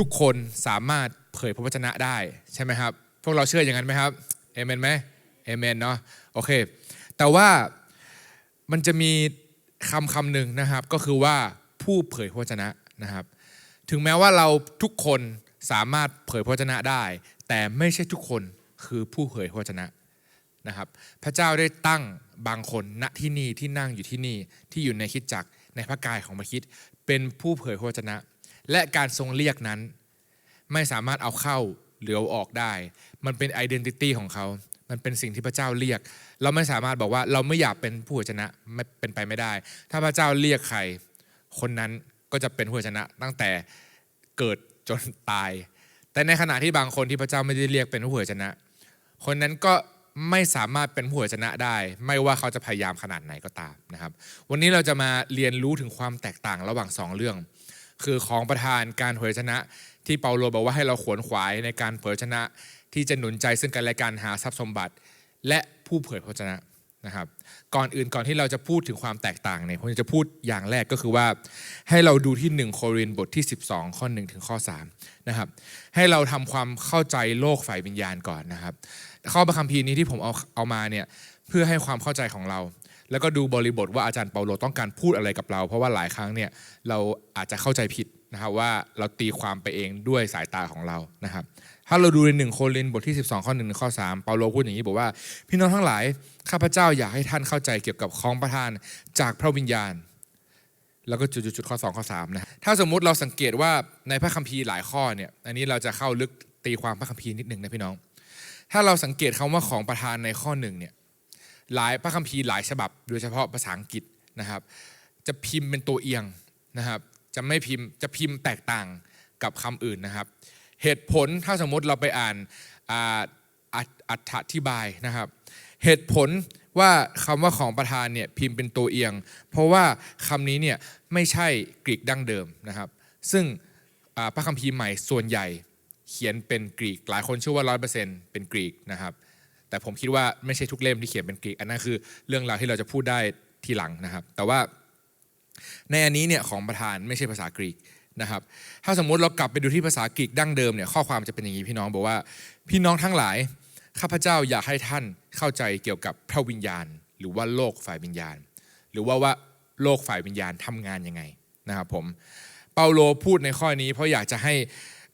ทุกคนสามารถเผยพระวจนะได้ใช่ไหมครับ พวกเราเชื่ออย่างนั้นไหมครับเอเมนไหมเอเมนเนาะโอเค แต่ว่ามันจะมีคำคำหนึ่งนะครับ ก็คือว่าผู้เผยพระวจนะนะครับ ถึงแม้ว่าเราทุกคนสามารถเผยพระวจนะได้ แต่ไม่ใช่ทุกคนคือผู้เผยพระวจนะนะครับ พระเจ้าได้ตั้งบางคนณที่นี่ที่นั่งอยู่ที่นี่ที่อยู่ในคิดจักรในพระกายของพระคิดเป็นผู้เผยพระวจนะ และการทรงเรียกนั้น ไม่สามารถเอาเข้าหรือเอาออกได้ มันเป็นไอดีนิตี้ของเขา มันเป็นสิ่งที่พระเจ้าเรียก เราไม่สามารถบอกว่าเราไม่อยากเป็นผู้ชนะไม่เป็นไปไม่ได้ ถ้าพระเจ้าเรียกใคร คนนั้นก็จะเป็นผู้ชนะตั้งแต่เกิดจนตาย แต่ในขณะที่บางคนที่พระเจ้าไม่ได้เรียกเป็นผู้ชนะ คนนั้นก็ไม่สามารถเป็นผู้ชนะได้ ไม่ว่าเขาจะพยายามขนาดไหนก็ตามนะครับ วันนี้เราจะมาเรียนรู้ถึงความแตกต่างระหว่างสองเรื่อง คือของประทานการเผยชนะ ที่เปาโลบอกว่าให้เราขวนขวายในการเผยชนะ ที่จะหนุนใจซึ่งกันและกันหาทรัพย์สมบัติ และผู้เผยพระวจนะนะครับ ก่อนอื่นก่อนที่เราจะพูดถึงความแตกต่างเนี่ยผมจะพูดอย่างแรกก็คือว่า ให้เราดูที่ 1 โครินบทที่ 12 ข้อ 1 ถึงข้อ3นะครับให้เราทำความเข้าใจโลกฝ่ายวิญญาณก่อนนะครับข้อประคัมภีร์นี้ที่ผมเอาเอามาเนี่ยเพื่อให้ความเข้าใจของเรา แล้วก็ดูบริบทว่าอาจารย์เปาโลต้องการพูดอะไรกับเรา เพราะว่าหลายครั้งเนี่ยเราอาจจะเข้าใจผิดนะครับว่าเราตีความไปเองด้วยสายตาของเรานะครับ ถ้าเราดูในหนึ่งโครินบทที่ 12 ข้อ1ถึงข้อ3เปาโลพูดอย่างนี้บอกว่า พี่น้องทั้งหลายข้าพเจ้าอยากให้ท่านเข้าใจเกี่ยวกับของประทานจากพระวิญญาณ แล้วก็จุดๆข้อ 2 ข้อ3นะถ้าสมมุติเราสังเกตว่าในพระคัมภีร์หลายข้อเนี่ยอันนี้เราจะเข้าลึกตีความพระคัมภีร์นิดหนึ่งนะพี่น้อง ถ้าเราสังเกตคำว่าของประทานในข้อหนึ่งเนี่ย หลายพระคัมภีร์หลายฉบับ โดยเฉพาะภาษาอังกฤษนะครับ จะพิมพ์เป็นตัวเอียงนะครับ จะไม่พิมพ์จะพิมพ์แตกต่างกับคำอื่นนะครับ เหตุผลถ้าสมมติเราไปอ่านอัตธิบายนะครับ เหตุผลว่าคำว่าของประธานเนี่ยพิมพ์เป็นตัวเอียง เพราะว่าคำนี้เนี่ยไม่ใช่กรีกดั้งเดิมนะครับ ซึ่งพระคัมภีร์ใหม่ส่วนใหญ่เขียนเป็นกรีก หลายคนเชื่อว่าร้อยเปอร์เซ็นต์เป็นกรีกนะครับ แต่ผมคิดว่าไม่ใช่ทุกเล่มที่เขียนเป็นกรีกอันนั้นคือเรื่องราวที่เราจะพูดได้ทีหลังนะครับ แต่ว่าในอันนี้เนี่ยของประธานไม่ใช่ภาษากรีกนะครับถ้าสมมุติเรากลับไปดูที่ภาษากรีกดั้งเดิมเนี่ยข้อความจะเป็นอย่างนี้พี่น้องบอกว่า พี่น้องทั้งหลายข้าพเจ้าอยากให้ท่านเข้าใจเกี่ยวกับพระวิญญาณ หรือว่าโลกฝ่ายวิญญาณ หรือว่าว่าโลกฝ่ายวิญญาณทำงานยังไงนะครับผมเปาโลพูดในข้อนี้ เพราะอยากจะให้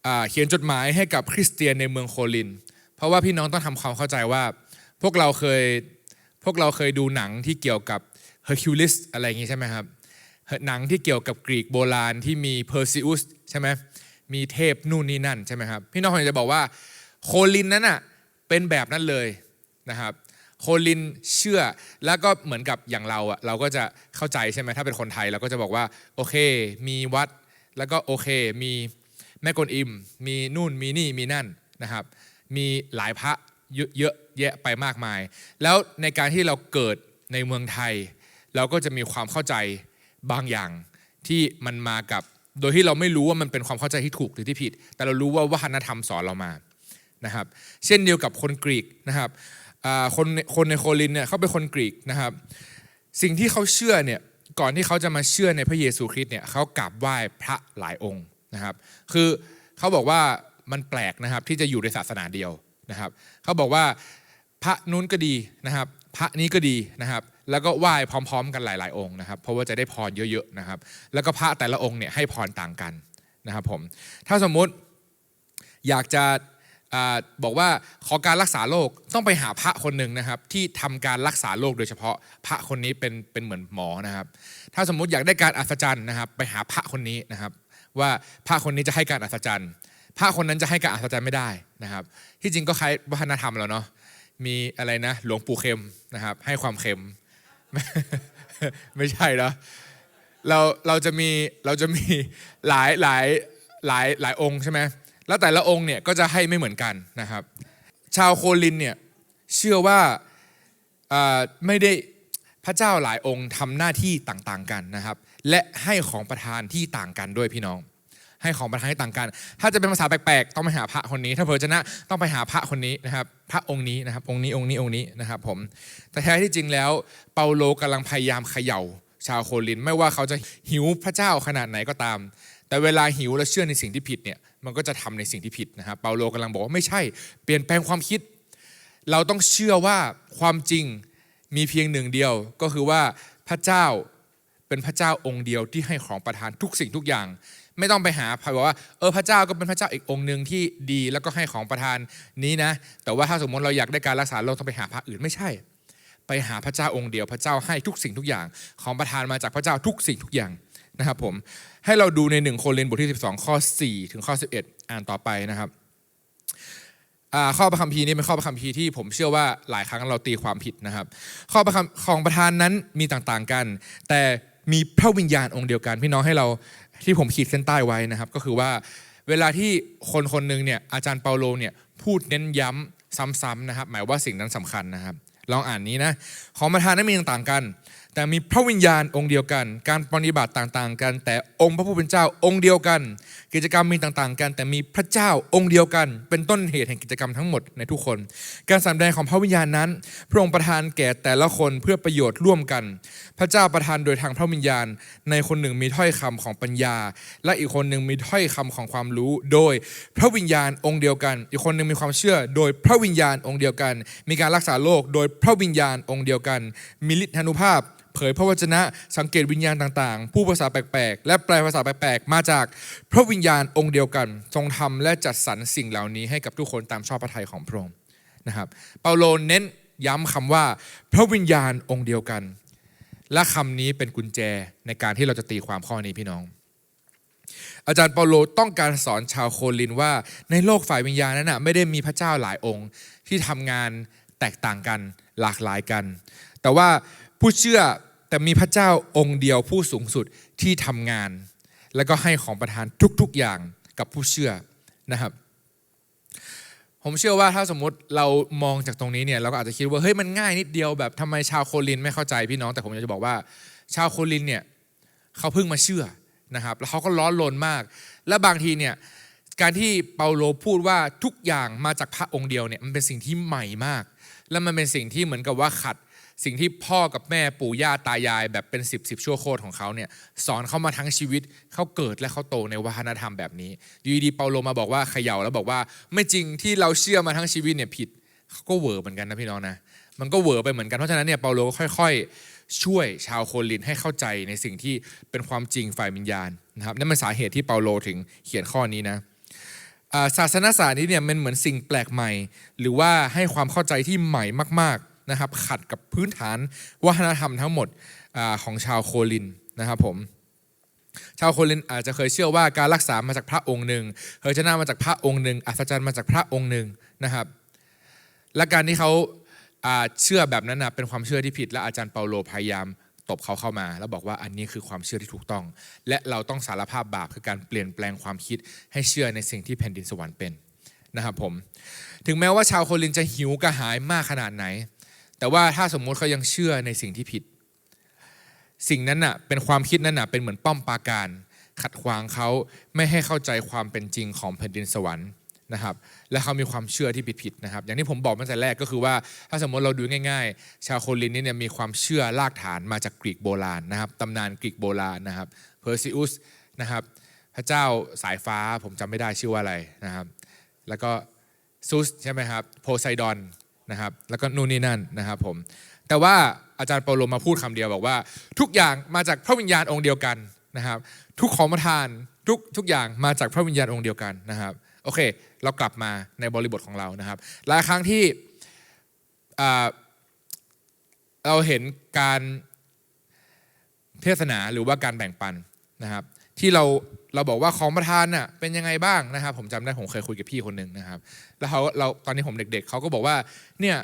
อ่าเขียนจดหมายให้กับคริสเตียนในเมืองโคลิน เพราะว่าพี่น้องต้องทำความเข้าใจว่า พวกเราเคยพวกเราเคยดูหนังที่เกี่ยวกับเฮอร์คิวลิสอะไรอย่างงี้ใช่ไหมครับหนังที่เกี่ยวกับกรีกโบราณที่มีเพอร์ซิอุสใช่ไหมมีเทพนู่นนี่นั่นใช่ไหมครับพี่น้องคงจะบอกว่าโคลินนั้นอะเป็นแบบนั้นเลยนะครับโคลินเชื่อแล้วก็เหมือนกับอย่างเราอะเราก็จะเข้าใจใช่ไหมถ้าเป็นคนไทยเราก็จะบอกว่าโอเค มีวัดแล้วก็โอเค มีแม่กวนอิม มีนู่นมีนี่มีนั่นนะครับ มีหลายพระเยอะแยะไปมากมาย แล้วในการที่เราเกิดในเมืองไทย เราก็จะมีความเข้าใจบางอย่างที่มันมากับ โดยที่เราไม่รู้ว่ามันเป็นความเข้าใจที่ถูกหรือที่ผิด แต่เรารู้ว่าวัฒนธรรมสอนเรามานะครับเช่นเดียวกับคนกรีกนะครับคนคนในโคลินเนี่ยเขาเป็นคนกรีกนะครับ สิ่งที่เขาเชื่อเนี่ยก่อนที่เขาจะมาเชื่อในพระเยซูคริสต์เนี่ยเขากราบไหว้พระหลายองค์นะครับ คือเขาบอกว่า มันแปลกนะครับที่จะอยู่ในศาสนาเดียวนะครับเขาบอกว่าพระนู้นก็ดีนะครับ พระนี้ก็ดีนะครับ แล้วก็ไหว้พร้อม ๆ กันหลาย ๆ องค์นะครับ เพราะว่าจะได้พรเยอะๆนะครับ แล้วก็พระแต่ละองค์เนี่ยให้พรต่างกันนะครับผมถ้าสมมุติอยากจะบอกว่าขอการรักษาโรคต้องไปหาพระคนหนึ่งนะครับ ที่ทำการรักษาโรคโดยเฉพาะพระคนนี้เป็นเป็นเหมือนหมอนะครับ ถ้าสมมุติอยากได้การอัศจรรย์นะครับ ไปหาพระคนนี้นะครับ ว่าพระคนนี้จะให้การอัศจรรย์ พระคนนั้นจะให้การอัศจรรย์ไม่ได้นะครับ ที่จริงก็คล้ายวัฒนธรรมแล้วเนาะมีอะไรนะ หลวงปู่เข็มนะครับ ให้ความเค็ม ไม่ใช่เนาะเราเราจะมีเราจะมีหลายหลายหลายหลายองค์ใช่ไหมแล้วแต่ละองค์เนี่ยก็จะให้ไม่เหมือนกันนะครับ ชาวโคลินเนี่ยเชื่อว่าอ่าไม่ได้พระเจ้าหลายองค์ทำหน้าที่ต่างๆกันนะครับ และให้ของประทานที่ต่างกันด้วยพี่น้อง ให้ของประทานที่ต่างกัน ถ้าจะเป็นภาษาแปลกๆ ต้องไปหาพระคนนี้ ถ้าเผลอจะนะต้องไปหาพระคนนี้นะครับ พระองค์นี้นะครับ องค์นี้องค์นี้องค์นี้นะครับผม แต่แท้ที่จริงแล้ว เปาโลกำลังพยายามเขย่า ชาวโคลิน ไม่ว่าเขาจะหิวพระเจ้าขนาดไหนก็ตาม แต่เวลาหิวและเชื่อในสิ่งที่ผิดเนี่ย มันก็จะทำในสิ่งที่ผิดนะครับ เปาโลกำลังบอกว่าไม่ใช่ เปลี่ยนแปลงความคิด เราต้องเชื่อว่าความจริงมีเพียงหนึ่งเดียว ก็คือว่าพระเจ้าเป็นพระเจ้าองค์เดียวที่ให้ของประทานทุกสิ่งทุกอย่าง ไม่ต้องไปหาพระบอกว่าเออพระเจ้าก็เป็นพระเจ้าอีกองค์หนึ่งที่ดีแล้วก็ให้ของประทานนี้นะ แต่ว่าถ้าสมมติเราอยากได้การรักษาโรคต้องไปหาพระอื่นไม่ใช่ ไปหาพระเจ้าองค์เดียวพระเจ้าให้ทุกสิ่งทุกอย่าง ของประทานมาจากพระเจ้าทุกสิ่งทุกอย่างนะครับผมให้เราดูในหนึ่งโครินธ์บทที่ 12 ข้อ 4 ถึงข้อ 11 อ่านต่อไปนะครับข้อประคัมภีนี้เป็นข้อประคัมภีที่ผมเชื่อว่าหลายครั้งเราตีความผิดนะครับ ข้อประคำของประธานนั้นมีต่างๆกัน แต่มีพระวิญญาณองค์เดียวกัน พี่น้องให้เรา ที่ผมขีดเส้นใต้ไว้นะครับ ก็คือว่าเวลาที่คนคนหนึ่งเนี่ยอาจารย์เปาโลเนี่ยพูดเน้นย้ำซ้ำๆนะครับ หมายว่าสิ่งนั้นสำคัญนะครับ ลองอ่านนี้นะของประธานนั้นมีต่างกัน แต่มีพระวิญญาณองค์เดียวกัน การปฏิบัติต่างๆ กัน แต่องค์พระผู้เป็นเจ้าองค์เดียวกัน กิจกรรมมีต่างๆ กัน แต่มีพระเจ้าองค์เดียวกัน เป็นต้นเหตุแห่งกิจกรรมทั้งหมดในทุกคน การสำแดงของพระวิญญาณนั้น พระองค์ประทานแก่แต่ละคนเพื่อประโยชน์ร่วมกัน พระเจ้าประทานโดยทางพระวิญญาณ ในคนหนึ่งมีถ้อยคำของปัญญา และอีกคนหนึ่งมีถ้อยคำของความรู้ โดยพระวิญญาณองค์เดียวกัน อีกคนหนึ่งมีความเชื่อ โดยพระวิญญาณองค์เดียวกัน มีการรักษาโรคโดยพระวิญญาณองค์เดียวกัน มีฤทธานุภาพ เผยพระวจนะสังเกตวิญญาณต่างๆ ผู้ภาษาแปลกๆ และแปลภาษาแปลกๆ มาจากพระวิญญาณองค์เดียวกัน ทรงทำและจัดสรรสิ่งเหล่านี้ให้กับทุกคนตามชอบพระทัยของพระองค์นะครับเปาโลเน้นย้ำคำว่า พระวิญญาณองค์เดียวกัน และคำนี้เป็นกุญแจในการที่เราจะตีความข้อนี้พี่น้องอาจารย์เปาโลต้องการสอนชาวโคลินว่า ในโลกฝ่ายวิญญาณนั้นนะไม่ได้มีพระเจ้าหลายองค์ที่ทำงานแตกต่างกันหลากหลายกัน แต่ว่าผู้เชื่อ แต่มีพระเจ้าองค์เดียวผู้สูงสุดที่ทำงาน แล้วก็ให้ของประทานทุกๆอย่างกับผู้เชื่อนะครับ ผมเชื่อว่าถ้าสมมติเรามองจากตรงนี้เนี่ยเราก็อาจจะคิดว่าเฮ้ยมันง่ายนิดเดียวแบบทำไมชาวโคลินไม่เข้าใจพี่น้องแต่ผมอยากจะบอกว่า ชาวโคลินเนี่ยเขาเพิ่งมาเชื่อนะครับ แล้วเขาก็ร้อนรนมาก และบางทีเนี่ยการที่เปาโลพูดว่าทุกอย่างมาจากพระองค์เดียวเนี่ยมันเป็นสิ่งที่ใหม่มาก และมันเป็นสิ่งที่เหมือนกับว่าขัด สิ่งที่พ่อกับแม่ปู่ย่าตายายแบบเป็น 10บสชั่วโคตรของเขาเนี่ยสอนเขามาทั้งชีวิตเขาเกิดและเขาโตในวัฒนธรรมแบบนี้อยู่ดีๆเปาโลมาบอกว่าเขย่าแล้วบอกว่า ไม่จริงที่เราเชื่อมาทั้งชีวิตเนี่ยผิดเขาก็เวอร์เหมือนกันนะพี่น้องนะมันก็เวอร์ไปเหมือนกันเพราะฉะนั้นเนี่ยเปาโลก็ค่อย ๆ ช่วยชาวโคลินให้เข้าใจในสิ่งที่เป็นความจริงฝ่ายวิญญาณนะครับนั่นเป็นสาเหตุที่เปาโลถึงเขียนข้อนี้นะศาสนศาสตร์นี้เนี่ยมันเหมือนสิ่งแปลกใหม่ หรือว่าให้ความเข้าใจที่ใหม่มากๆ นะครับขัดกับพื้นฐานวัฒนธรรมทั้งหมดอของชาวโคลินนะครับผมชาวโคลินอาจจะเคยเชื่อว่าการรักษามาจากพระองค์หนึ่งเฮอร์ชนามาจากพระองค์หนึ่งอัศจรรย์มาจากพระองค์หนึ่งนะครับและการที่เขาอ่าเชื่อแบบนั้นนะเป็นความเชื่อที่ผิด และอาจารย์เปาโลพยายามตบเขาเข้ามา แล้วบอกว่าอันนี้คือความเชื่อที่ถูกต้อง และเราต้องสารภาพบาปคือการเปลี่ยนแปลงความคิดให้เชื่อในสิ่งที่แผ่นดินสวรรค์เป็นนะครับผมถึงแม้ว่าชาวโคลินจะหิวกระหายมากขนาดไหน แต่ว่าถ้าสมมุติเขายังเชื่อในสิ่งที่ผิด สิ่งนั้นน่ะเป็นความคิดนั้นน่ะเป็นเหมือนป้อมปราการ ขัดขวางเขาไม่ให้เข้าใจความเป็นจริงของแผ่นดินสวรรค์นะครับ และเขามีความเชื่อที่ผิดๆนะครับ อย่างที่ผมบอกมาตั้งแต่แรกก็คือว่า ถ้าสมมติเราดูง่าย ๆ ชาวโคลินนี่เนี่ยมีความเชื่อรากฐานมาจากกรีกโบราณนะครับตำนานกรีกโบราณนะครับเพอร์ซิอุสนะครับ พระเจ้าสายฟ้าผมจำไม่ได้ชื่อว่าอะไรนะครับ แล้วก็ซุสใช่ไหมครับโพไซดอน นะครับแล้วก็นู่นนี่นั่นนะครับผมแต่ว่าอาจารย์เปาโลมาพูดคำเดียวบอกว่า ทุกอย่างมาจากพระวิญญาณองค์เดียวกันนะครับทุกของประทานทุกทุกอย่างมาจากพระวิญญาณองค์เดียวกันนะครับโอเค เรากลับมาในบริบทของเรานะครับหลายครั้งที่เราเห็นการเทศนาหรือว่าการแบ่งปันนะครับ ที่เราเราบอกว่าของประทานน่ะเป็นยังไงบ้างนะครับ ผมจำได้ผมเคยคุยกับพี่คนหนึ่งนะครับ แล้วเขาเราตอนนี้ผมเด็ก ๆเขาก็บอกว่าเนี่ย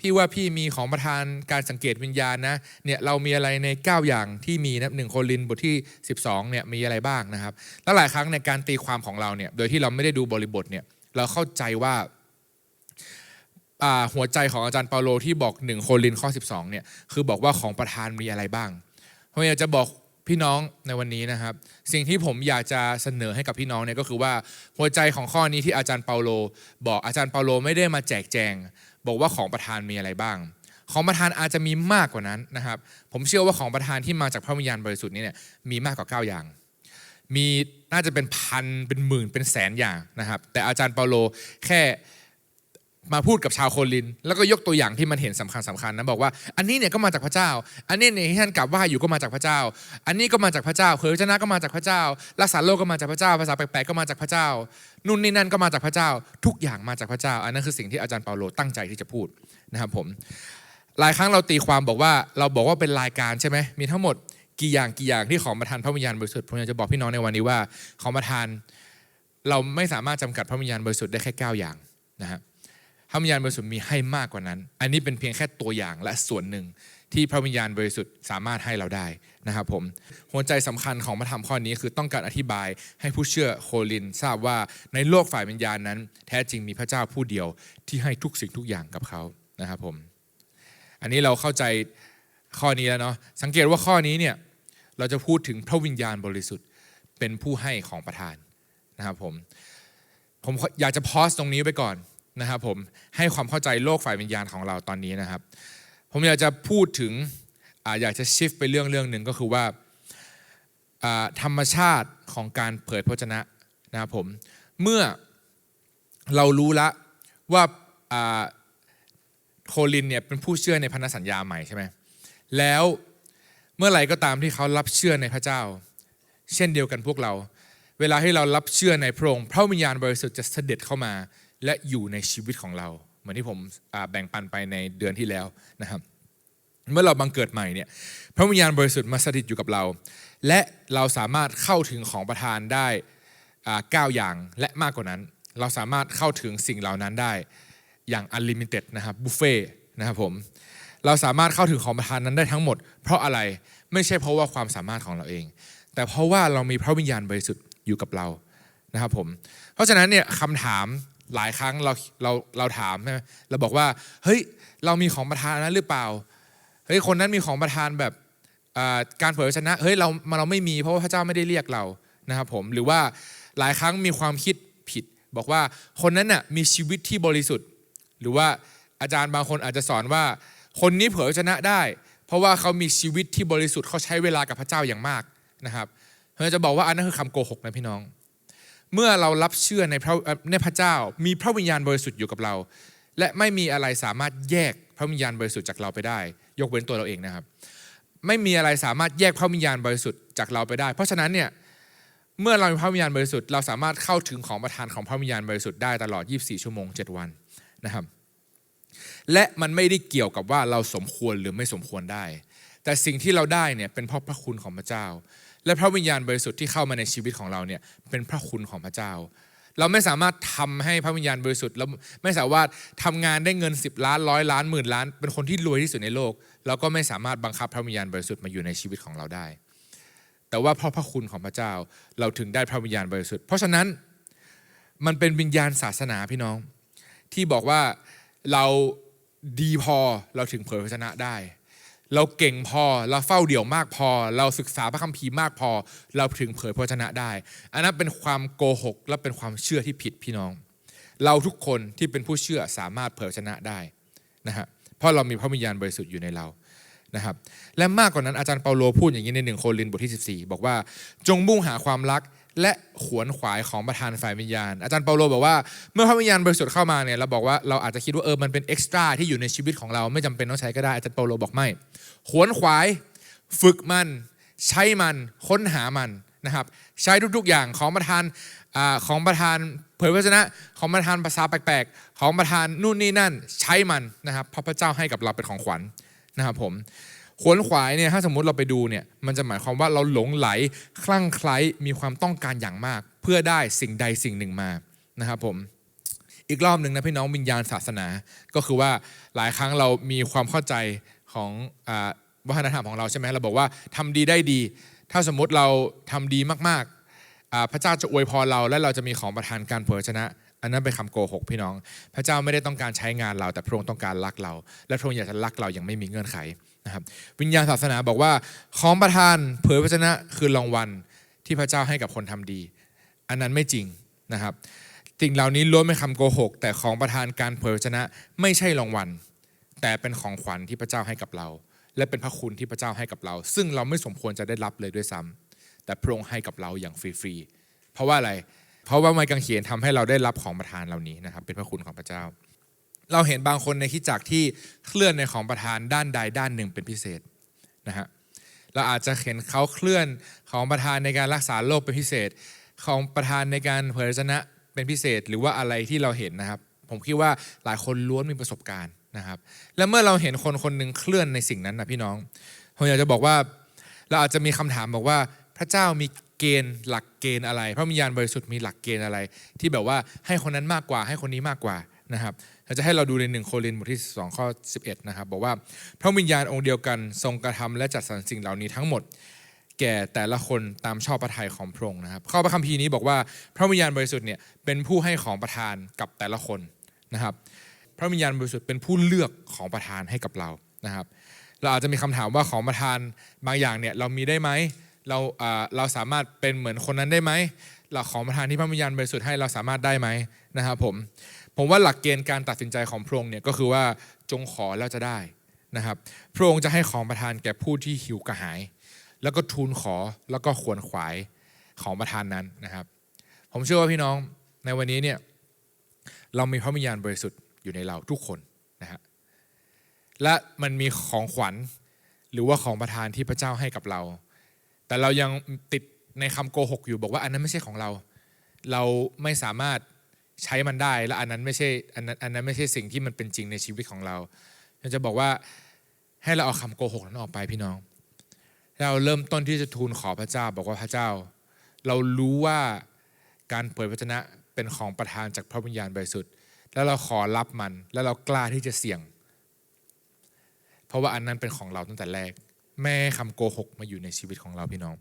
พี่ว่าพี่มีของประทานการสังเกตวิญญาณนะเนี่ยเรามีอะไรใน 9 อย่างที่มีนะหนึ่งโคลินบทที่ 12เนี่ยมีอะไรบ้างนะครับ แล้วหลายครั้งในการตีความของเราเนี่ยโดยที่เราไม่ได้ดูบริบทเนี่ยเราเข้าใจว่าหัวใจของอาจารย์เปาโลที่บอก1โคลินข้อ 12เนี่ยคือบอกว่าของประทานมีอะไรบ้างผมอยากจะบอก พี่น้องในวันนี้นะครับ สิ่งที่ผมอยากจะเสนอให้กับพี่น้องเนี่ยก็คือว่าหัวใจของข้อนี้ที่อาจารย์เปาโล บอกอาจารย์เปาโลไม่ได้มาแจกแจง บอกว่าของประทานมีอะไรบ้าง ของประทานอาจจะมีมากกว่านั้นนะครับ ผมเชื่อว่าของประทานที่มาจากพระวิญญาณบริสุทธิ์นี้เนี่ยมีมากกว่า 9 อย่าง มีน่าจะเป็นพันเป็นหมื่นเป็นแสนอย่างนะครับ แต่อาจารย์เปาโลแค่ มาพูดกับชาวโคลิน แล้วก็ยกตัวอย่างที่มันเห็นสำคัญสำคัญนะบอกว่าอันนี้เนี่ยก็มาจากพระเจ้า อันนี้เนี่ยที่ท่านกลับว่าอยู่ก็มาจากพระเจ้า อันนี้ก็มาจากพระเจ้าเผยชนะก็มาจากพระเจ้ารักษาโลกก็มาจากพระเจ้า ภาษาแปลกๆก็มาจากพระเจ้านู่นนี่นั่นก็มาจากพระเจ้า ทุกอย่างมาจากพระเจ้า อันนั้นคือสิ่งที่อาจารย์เปาโลตั้งใจที่จะพูดนะครับผมหลายครั้งเราตีความบอกว่าเราบอกว่าเป็นรายการใช่ไหมมีทั้งหมดกี่อย่างกี่อย่างที่ของประทานพระวิญญาณบริสุทธิ์ผมอยากจะบอกพี่น้องในวันนี้ว่าของประทานเราไม่สามารถจำกัดพระวิญญาณบริสุทธิ์ได้แค่9อย่างนะฮะ พระวิญญาณบริสุทธิ์มีให้มากกว่านั้น อันนี้เป็นเพียงแค่ตัวอย่างและส่วนหนึ่งที่พระวิญญาณบริสุทธิ์สามารถให้เราได้นะครับผมหัวใจสำคัญของพระธรรมข้อนี้คือต้องการอธิบายให้ผู้เชื่อโคลินทราบว่าในโลกฝ่ายวิญญาณนั้น แท้จริงมีพระเจ้าผู้เดียวที่ให้ทุกสิ่งทุกอย่างกับเขานะครับผมอันนี้เราเข้าใจข้อนี้แล้วเนาะสังเกตว่าข้อนี้เนี่ยเราจะพูดถึงพระวิญญาณบริสุทธิ์เป็นผู้ให้ของประทานนะครับผมผมอยากจะพอสตรงนี้ไปก่อน นะครับผมให้ความเข้าใจโลกฝ่ายวิญญาณของเราตอนนี้นะครับ ผมอยากจะพูดถึงออยากจะชิฟไปเรื่องเรื่องหนึ่งก็คือว่าธรรมชาติของการเผยพระวจนะนะครับผมเมื่อเรารู้ละว่าโคลินเนี่ยเป็นผู้เชื่อในพันธสัญญาใหม่ใช่ไหมแล้วเมื่อไหร่ก็ตามที่เขารับเชื่อในพระเจ้า เช่นเดียวกันพวกเรา เวลาที่เรารับเชื่อในพระองค์พระวิญญาณบริสุทธิ์จะเสด็จเข้ามา และอยู่ในชีวิตของเรา เหมือนที่ผมแบ่งปันไปในเดือนที่แล้วนะครับ เมื่อเราบังเกิดใหม่เนี่ยพระวิญญาณบริสุทธิ์มาสถิตอยู่กับเรา และเราสามารถเข้าถึงของประทานได้เก้าอย่างและมากกว่านั้น เราสามารถเข้าถึงสิ่งเหล่านั้นได้อย่าง unlimited นะครับบุฟเฟ่นะครับผมเราสามารถเข้าถึงของประทานนั้นได้ทั้งหมด เพราะอะไรไม่ใช่เพราะว่าความสามารถของเราเอง แต่เพราะว่าเรามีพระวิญญาณบริสุทธิ์อยู่กับเรานะครับผมเพราะฉะนั้นเนี่ยคำถาม หลายครั้งเราเราเราถามใช่ไหมเราบอกว่าเฮ้ยเรามีของประทานนั้นหรือเปล่าเฮ้ยคนนั้นมีของประทานแบบการเผยชนะเฮ้ยเราเราไม่มีเพราะว่าพระเจ้าไม่ได้เรียกเรานะครับผมหรือว่าหลายครั้งมีความคิดผิด บอกว่าคนนั้นน่ะมีชีวิตที่บริสุทธิ์ หรือว่าอาจารย์บางคนอาจจะสอนว่า คนนี้เผยชนะได้ เพราะว่าเขามีชีวิตที่บริสุทธิ์เขาใช้เวลากับพระเจ้าอย่างมากนะครับเราจะบอกว่าอันนั้นคือคำโกหกนะพี่น้อง เมื่อเรารับเชื่อในพระเอ่อในพระเจ้า มีพระวิญญาณบริสุทธิ์อยู่กับเรา และไม่มีอะไรสามารถแยกพระวิญญาณบริสุทธิ์จากเราไปได้ ยกเว้นตัวเราเองนะครับ ไม่มีอะไรสามารถแยกพระวิญญาณบริสุทธิ์จากเราไปได้ เพราะฉะนั้นเนี่ยเมื่อเรามีพระวิญญาณบริสุทธิ์เราสามารถเข้าถึงของประทานของพระวิญญาณบริสุทธิ์ได้ตลอด 24 ชั่วโมง 7 วันนะครับ และมันไม่ได้เกี่ยวกับว่าเราสมควรหรือไม่สมควรได้ แต่สิ่งที่เราได้เนี่ยเป็นเพราะพระคุณของพระเจ้า และพระวิญญาณบริสุทธิ์ที่เข้ามาในชีวิตของเราเนี่ยเป็นพระคุณของพระเจ้า เราไม่สามารถทำให้พระวิญญาณบริสุทธิ์แล้วไม่สามารถทำงานได้เงิน 10 ล้านร้อยล้านหมื่นล้าน เป็นคนที่รวยที่สุดในโลก เราก็ไม่สามารถบังคับพระวิญญาณบริสุทธิ์มาอยู่ในชีวิตของเราได้ แต่ว่าเพราะพระคุณของพระเจ้าเราถึงได้พระวิญญาณบริสุทธิ์ เพราะฉะนั้นมันเป็นวิญญาณศาสนาพี่น้อง ที่บอกว่าเราดีพอเราถึงเผยพระชนะได้ เราเก่งพอเราเฝ้าเดี่ยวมากพอ เราศึกษาพระคัมภีร์มากพอ เราถึงเผยพระชนะได้ อันนั้นเป็นความโกหกและเป็นความเชื่อที่ผิดพี่น้อง เราทุกคนที่เป็นผู้เชื่อสามารถเผยชนะได้นะฮะเพราะเรามีพระวิญญาณบริสุทธิ์อยู่ในเรานะครับและมากกว่านั้นอาจารย์เปาโลพูดอย่างนี้ในหนึ่งโครินธ์บทที่ 14 บอกว่าจงมุ่งหาความรัก และขวนขวายของประธานฝ่ายวิญญาณ อาจารย์เปาโลบอกว่า เมื่อพระวิญญาณบริสุทธิ์เข้ามาเนี่ยเราบอกว่าเราอาจจะคิดว่าเออมันเป็นเอ็กซ์ตร้าที่อยู่ในชีวิตของเราไม่จำเป็นต้องใช้ก็ได้อาจารย์เปาโลบอกไม่ขวนขวายฝึกมัน ใช้มันค้นหามันนะครับใช้ทุกๆอย่างของประธานอาของประธานเผยพระชนะของประธานภาษาแปลกๆ ของประธานนู่นนี่นั่น ใช้มันนะครับเพราะพระเจ้าให้กับเราเป็นของขวัญนะครับผม ขวนขวายเนี่ยถ้าสมมติเราไปดูเนี่ยมันจะหมายความว่าเราหลงไหลคลั่งไคล้มีความต้องการอย่างมาก เพื่อได้สิ่งใดสิ่งหนึ่งมานะครับผมอีกรอบหนึ่งนะพี่น้องวิญญาณศาสนา ก็คือว่าหลายครั้งเรามีความเข้าใจของอวัฒนธรรมของเราใช่ไหมเราบอกว่าทำดีได้ดี ถ้าสมมุติเราทำดีมากๆพระเจ้าจะอวยพรเราและเราจะมีของประทานการเผยชนะ อันนั้นเป็นคำโกหกพี่น้อง พระเจ้าไม่ได้ต้องการใช้งานเรา แต่พระองค์ต้องการรักเรา และพระองค์อยากจะรักเราอย่างไม่มีเงื่อนไข นะครับวิญญาณศาสนาบอกว่าของประทานเผยพระชนะคือรางวัลที่พระเจ้าให้กับคนทำดี อันนั้นไม่จริงนะครับสิ่งเหล่านี้ล้วนเป็นคำโกหก แต่ของประทานการเผยพระชนะไม่ใช่รางวัลแต่เป็นของขวัญที่พระเจ้าให้กับเรา และเป็นพระคุณที่พระเจ้าให้กับเรา ซึ่งเราไม่สมควรจะได้รับเลยด้วยซ้ำแต่พระองค์ให้กับเราอย่างฟรีๆเพราะว่าอะไร เพราะว่าไม้กางเขนทำให้เราได้รับของประทานเหล่านี้นะครับ เป็นพระคุณของพระเจ้า เราเห็นบางคนในคิดจักรที่เคลื่อนในของประทานด้านใดด้านหนึ่งเป็นพิเศษนะฮะเราอาจจะเห็นเขาเคลื่อนของประทานในการรักษาโรคเป็นพิเศษ ของประทานในการเผยชนะเป็นพิเศษหรือว่าอะไรที่เราเห็นนะครับ ผมคิดว่าหลายคนล้วนมีประสบการณ์นะครับ และเมื่อเราเห็นคนคนหนึ่งเคลื่อนในสิ่งนั้นนะพี่น้องผมอยากจะบอกว่าเราอาจจะมีคำถามบอกว่าพระเจ้ามีเกณฑ์หลักเกณฑ์อะไร พระวิญญาณบริสุทธิ์มีหลักเกณฑ์อะไร ที่แบบว่าให้คนนั้นมากกว่าให้คนนี้มากกว่า นะครับเราจะให้เราดูในหนึ่งโครินธ์บทที่2ข้อ11นะครับบอกว่าพระวิญญาณองค์เดียวกันทรงกระทำและจัดสรรสิ่งเหล่านี้ทั้งหมด แก่แต่ละคนตามชอบพระทัยของพระองค์นะครับ ข้อพระคัมภีร์นี้บอกว่าพระวิญญาณบริสุทธิ์เนี่ยเป็นผู้ให้ของประทานกับแต่ละคนนะครับ พระวิญญาณบริสุทธิ์เป็นผู้เลือกของประทานให้กับเรานะครับ เราอาจจะมีคำถามว่าของประทานบางอย่างเนี่ยเรามีได้ไหมเราอ่าเราสามารถเป็นเหมือนคนนั้นได้ไหมหลักของประทานที่พระวิญญาณบริสุทธิ์ให้เราสามารถได้ไหมนะครับผม ผมว่าหลักเกณฑ์การตัดสินใจของพระองค์เนี่ยก็คือว่าจงขอแล้วจะได้นะครับพระองค์จะให้ของประทานแก่ผู้ที่หิวกระหาย แล้วก็ทูลขอแล้วก็ขวนขวายของประทานนั้นนะครับ ผมเชื่อว่าพี่น้องในวันนี้เนี่ยเรามีพระวิญญาณบริสุทธิ์อยู่ในเราทุกคนนะฮะและมันมีของขวัญหรือว่าของประทานที่พระเจ้าให้กับเรา แต่เรายังติดในคำโกหกอยู่บอกว่าอันนั้นไม่ใช่ของเรา เราไม่สามารถ ใช้มันได้ และอันนั้นไม่ใช่อันนั้นอันนั้นไม่ใช่สิ่งที่มันเป็นจริงในชีวิตของเราเราจะบอกว่าให้เราเอาคำโกหกนั้นออกไปพี่น้อง เราเริ่มต้นที่จะทูลขอพระเจ้า บอกว่าพระเจ้า เรารู้ว่าการเผยพระชนะเป็นของประทานจากพระวิญญาณบริสุทธิ์แล้วเราขอรับมันแล้วเรากล้าที่จะเสี่ยง เพราะว่าอันนั้นเป็นของเราตั้งแต่แรก แม่ให้คำโกหกมาอยู่ในชีวิตของเราพี่น้อง